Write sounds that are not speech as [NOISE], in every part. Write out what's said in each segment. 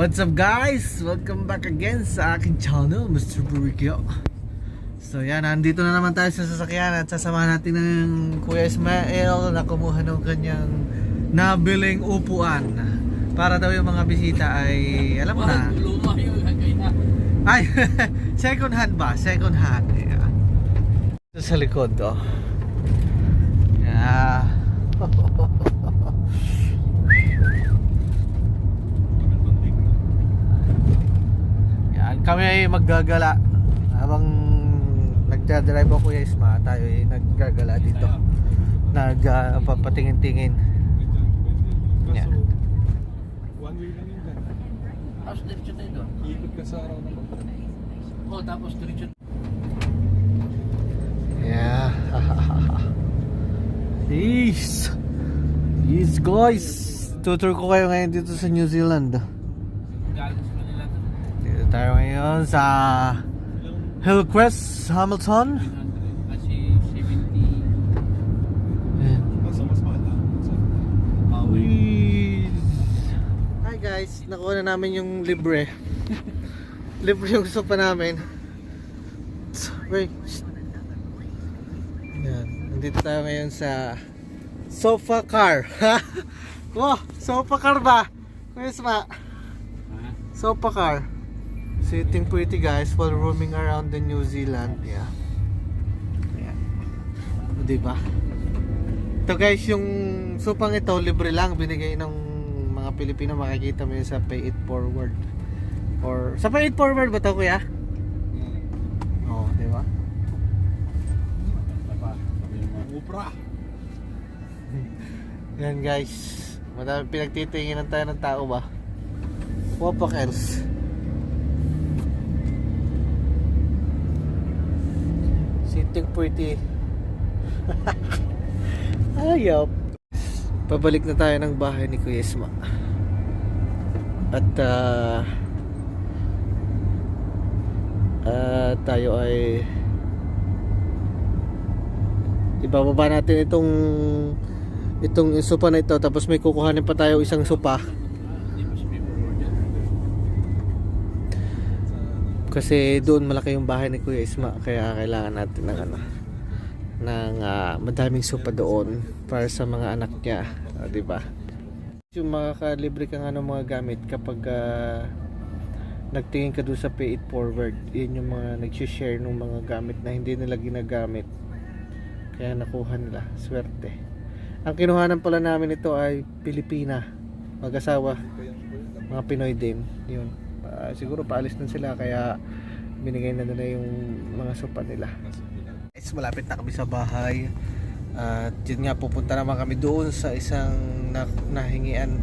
What's up guys? Welcome back again sa aking channel, Mr. Burrito. So yan, nandito na naman tayo sa sasakyan at sasamahan natin ng Kuya Ismael na kumuha ng kanyang nabiling upuan. Para daw yung mga bisita ay, alam mo na, ay, [LAUGHS] second hand ba? Second hand. Yeah. Sa likod, oh. Yeah. Yan, kami ay maggagala. Habang nagdadrive ako Kuya Isma, tayo ay naggagala dito. Nagpapatingin-tingin. Yan. Lang yun dyan. Tapos diretso tayo doon. Ikot ka sa araw naman. Oh, tapos diretso. Yeah. [LAUGHS] Yes. Yes guys. Tutur ko kayo ngayon dito sa New Zealand. Galing sa kanila doon. Dito tayo ngayon sa Hillcrest, Hamilton. 300. Kasi 70. Ayan. Nasa mas mata. Bawi. Hi guys, nakuha na namin yung libre. libre yung sopa namin. Wait. Yan. Nandito tayo ngayon sa sofa car. [LAUGHS] wow, sofa car ba? Kuya Isma, sofa car. Sitting pretty guys while roaming around the New Zealand. Yeah. O, Diba? Ito guys, yung supang ito, libre lang. Binigay ng mga Pilipino. Makikita mo yun sa Pay It Forward. Or, sa Pay It Forward ba ito kuya? Oo, di ba? Upra. [LAUGHS] Yan guys. Madami pinagtitinginan tayo ng tao ba? Wapak else. Pretty. [LAUGHS] Ayop. Pabalik na tayo ng bahay ni Kuya Isma. At ah ah, tayo ay ibababa natin itong itong sopa na ito tapos may kukuhanin pa tayo isang sopa Hindi mo sabi forward yan. Kasi doon malaki yung bahay ni Kuya Isma kaya kailangan natin ng ano ng ah, madaming sopa doon para sa mga anak niya Ah, di ba? Yung makakalibre ka nga ng mga gamit kapag ah, nagtingin ka doon sa pay it forward yun yung mga nag-share ng mga gamit na hindi nila ginagamit. Kaya nakuha nila swerte. Ang kinuhanan pala namin ito ay Pilipina. Mag-asawa. Mga Pinoy din yun Ah, siguro paalis na sila kaya binigay na nila yung mga sopa nila. Guys malapit na kami sa bahay. At yun nga pupunta naman kami doon sa isang na, nahingian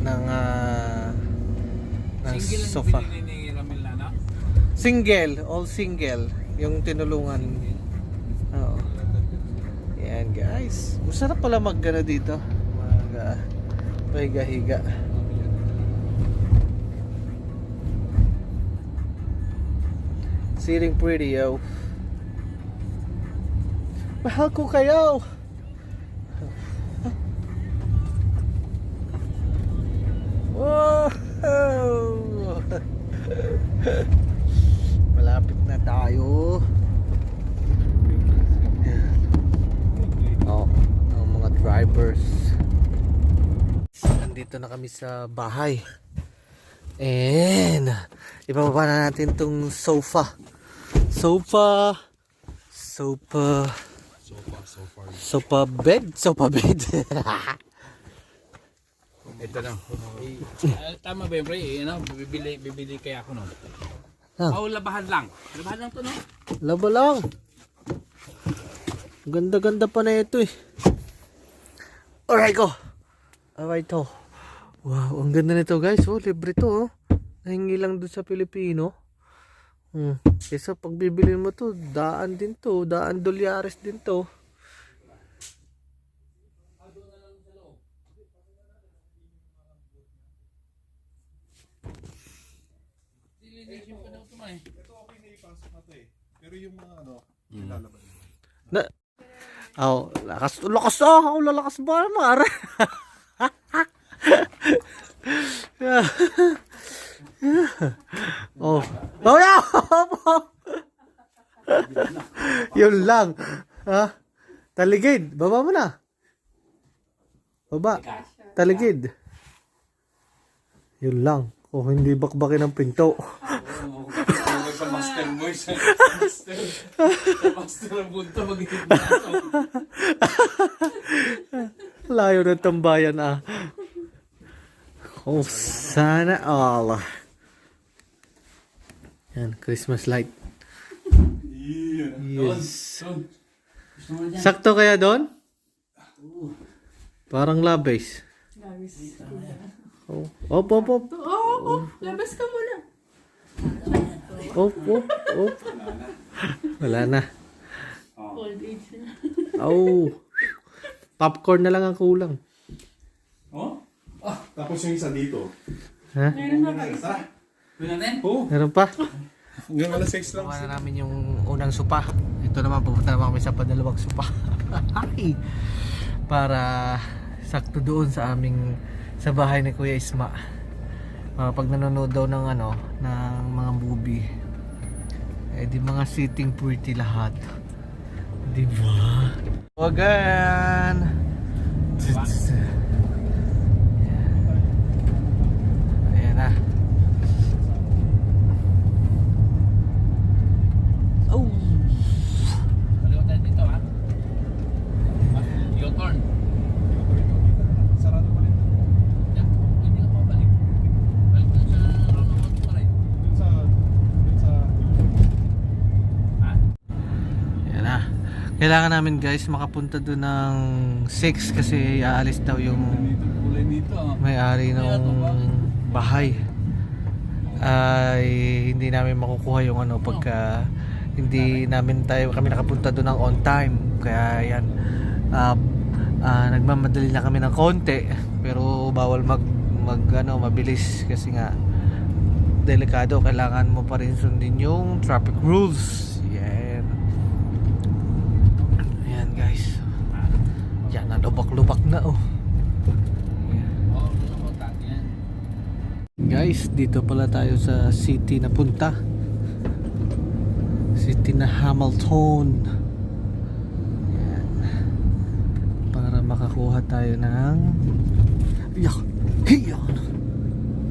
ng ah, ng Single sofa. ni single all single yung tinulungan. Oo. Yan guys. Masarap pala maggana dito. Mag uh, pahiga-higa sitting pretty yo mahal ko kayo Wow! [LAUGHS] Malapit na tayo. Oh, ang mga drivers. Nandito na kami sa bahay. And ibababa na natin tong sofa. Sofa. Sofa. Sofa, so far. Sofa bed. Sofa bed. [LAUGHS] Ito na. Eh, tama ba yun, pre? Eh, ano, bibili, bibili kaya ako, no? Ah. Oh, labahan lang. Labahan lang to, no? Laba lang. Ganda-ganda pa na ito eh. Alright ko. Alright to. Wow, ang ganda nito guys. Oh, libre to oh. Nahingi lang doon sa Pilipino. Hmm. Kesa pag bibili mo to, daan din to. Daan dolyares din to. Ito, okay na ipasok na to. Pero yung mga ano, mo. Na, Oh, lakas, lakas ah, oh, lalakas ba mare? [LAUGHS] oh. Oh, yeah! [LAUGHS] Yun lang. Ha? Taligid. Baba mo na. Baba. Taligid. Yun lang. Kung hindi bakbakin ang pinto. sa master mo, sa master. Sa master ang bunta, mag-ihip Layo ng tambayan ah. Oh, sana all. Yan, Christmas light. Yes. Gusto mo dyan? Sakto kaya doon? Parang labis. Oh, op, op, op. Oo, oh, oh, labas ka muna. Op, op, op. Wala na. Old age na. Oh. Popcorn na lang ang kulang. Oh? Tapos yung isa dito. Ha? Meron na kayo. Gawin natin? Oo. Meron pa? Hanggang alas 6 lang. Nakuha na namin yung unang supa. Ito naman, pupunta naman kami sa padalawang supa. [LAUGHS] Ay! Para sakto doon sa aming sa bahay ni Kuya Isma. Ah, pag nanonood daw ng ano, ng mga movie, eh di mga sitting pretty lahat. Di ba? Wagan! Ayan na. Oh! Kaliwa tayo dito, ha? U-turn. Sarado pa rin. Yeah, Hindi ka pabalik. Balik dun sa roundabout pa rin. Dun sa... Dun sa... Ha? Yan na. Kailangan namin guys makapunta doon ng 6 kasi aalis daw yung may-ari ng bahay. Ay hindi namin makukuha yung ano pagka hindi namin tayo kami nakapunta doon ng on time. Kaya yan ah, ah, nagmamadali na kami ng konti pero bawal mag mag ano mabilis kasi nga delikado kailangan mo pa rin sundin yung traffic rules. Yan. Ayan guys. Yan, na oh. Ko dati yan. Guys, dito pala tayo sa city na punta. City na Hamilton. Yan. Para makakuha tayo ng... Yak! Hiyan!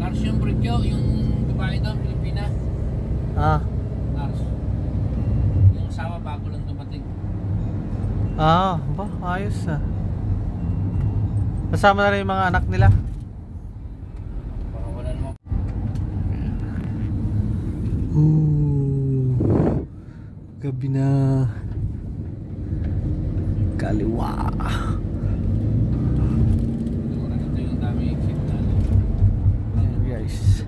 Nars yung Brigyo, yung babae doon, Pilipina. Ah, ah, ba? Ayos ah. Kasama na rin yung mga anak nila. Baka wala naman. Ooh. Gabi na. Kaliwa. Guys.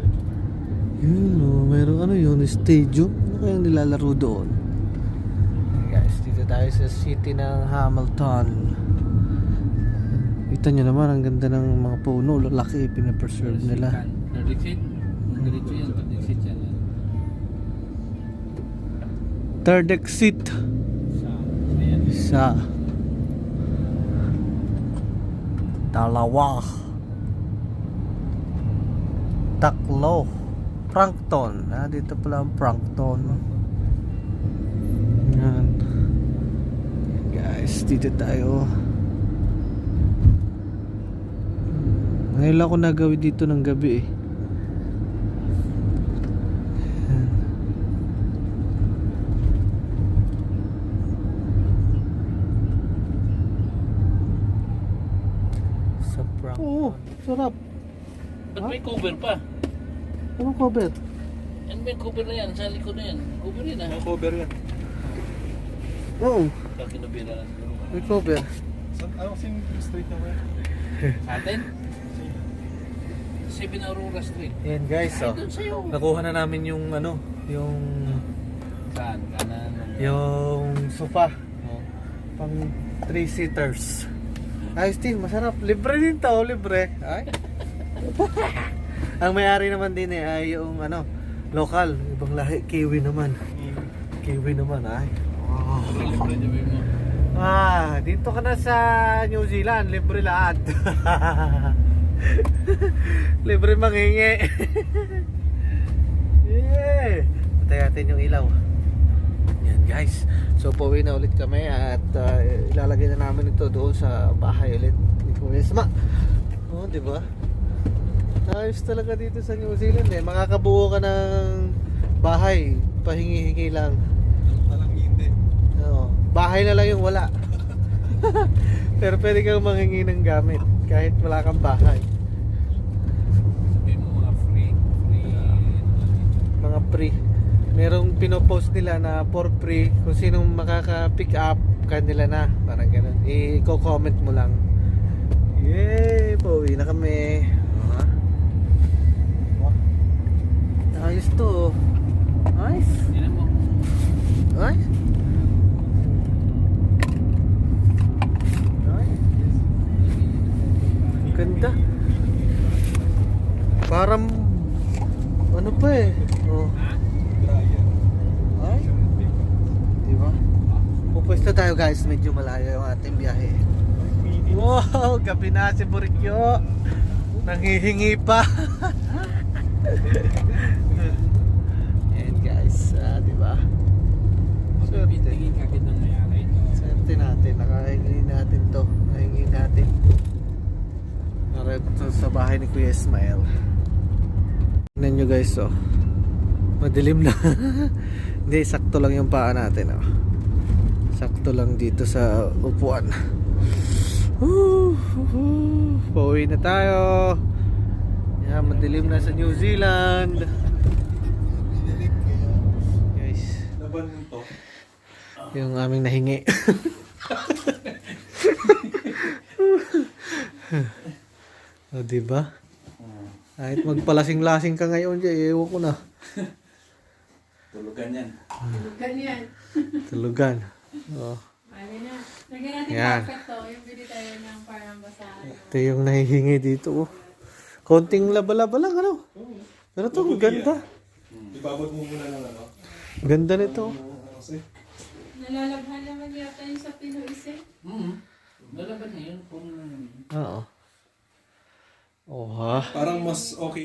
Yun oh, meron ano yun, stadium. Ano kaya nilalaro doon? Tayo sa city ng Hamilton. Kita nyo naman, ang ganda ng mga puno. Laki, pinapreserve nila. Third exit? Diretso yan, third exit yan. Third exit Sa, ayan. sa dalawa taklo Prankton ah, dito pala ang Prankton guys dito tayo ngayon lang ako nagawin dito ng gabi eh Yan. sa oo sarap Ba't may cover pa? anong cover? Ba yung cover na yan? Sa likod na yan. Cover yun ah. cover yan. oo Pag kinubira na siguro. may cover San, anong sin street na ba? [LAUGHS] Sa atin? 7 Aurora Street. Yan guys, oh. Sa'yo. Nakuha na namin yung ano, yung Saan? Kanan. yung sofa. Oh. Pang 3 seaters. Ayos din, masarap. Libre din to, libre. Ay. [LAUGHS] Ang may-ari naman din eh ay yung ano, local, ibang lahi, kiwi naman. Kiwi naman, ay. Oh. Ah, dito ka na sa New Zealand, libre lahat. [LAUGHS] Libre manghingi. [LAUGHS] yeah. Patay natin yung ilaw. Yan guys. So pauwi na ulit kami at uh, ilalagay na namin ito doon sa bahay ulit ni Kuya Isma. Oh, di ba? Ayos talaga dito sa New Zealand eh. Makakabuo ka ng bahay. Pahingi-hingi lang. Bahay na lang yung wala. [LAUGHS] Pero pwede kang manghingi ng gamit kahit wala kang bahay. Mga free. Free. Mga free. Merong pinopost nila na for free kung sinong makaka-pick up kanila na. Parang ganun. I-comment mo lang. Yay! Pauwi na kami. Ah. Ayos to. Nice. Yan mo. Ay. Ay. Ang Ganda. Parang ano pa eh. Oh. Dryer. Ay. Di ba? Pupwesto tayo guys, medyo malayo yung ating biyahe. Wow, gabi na si Burikyo. Nanghihingi pa. [LAUGHS] Ayan guys, ah, di ba? Swerte. Swerte natin, nakahingi natin to. Nakahingi natin. Narito sa bahay ni Kuya Ismael. Tignan nyo guys, oh. Madilim na. [LAUGHS] Hindi, sakto lang yung paa natin, oh. Sakto lang dito sa upuan. Woo, Pauwi na tayo. Yan, madilim na sa New Zealand. Guys, yung aming nahingi. o, [LAUGHS] oh, diba? Kahit magpalasing-lasing ka ngayon dyan, ewan ko na. [LAUGHS] Tulugan yan. Ganyan. Tulugan. Oh. Ano na. Lagyan natin Yan. carpet to. Yung bili tayo ng parang basahan. Ito yung nahihingi dito. Oh. Konting laba-laba lang, ano? Pero to, ang ganda. Ibabad mo muna ng ano. Ganda nito. Kasi? Nalalabhan naman yata yung sa Pinois eh. Hmm. Lalaban na yun kung Oo. Oh, ha? Parang mas okay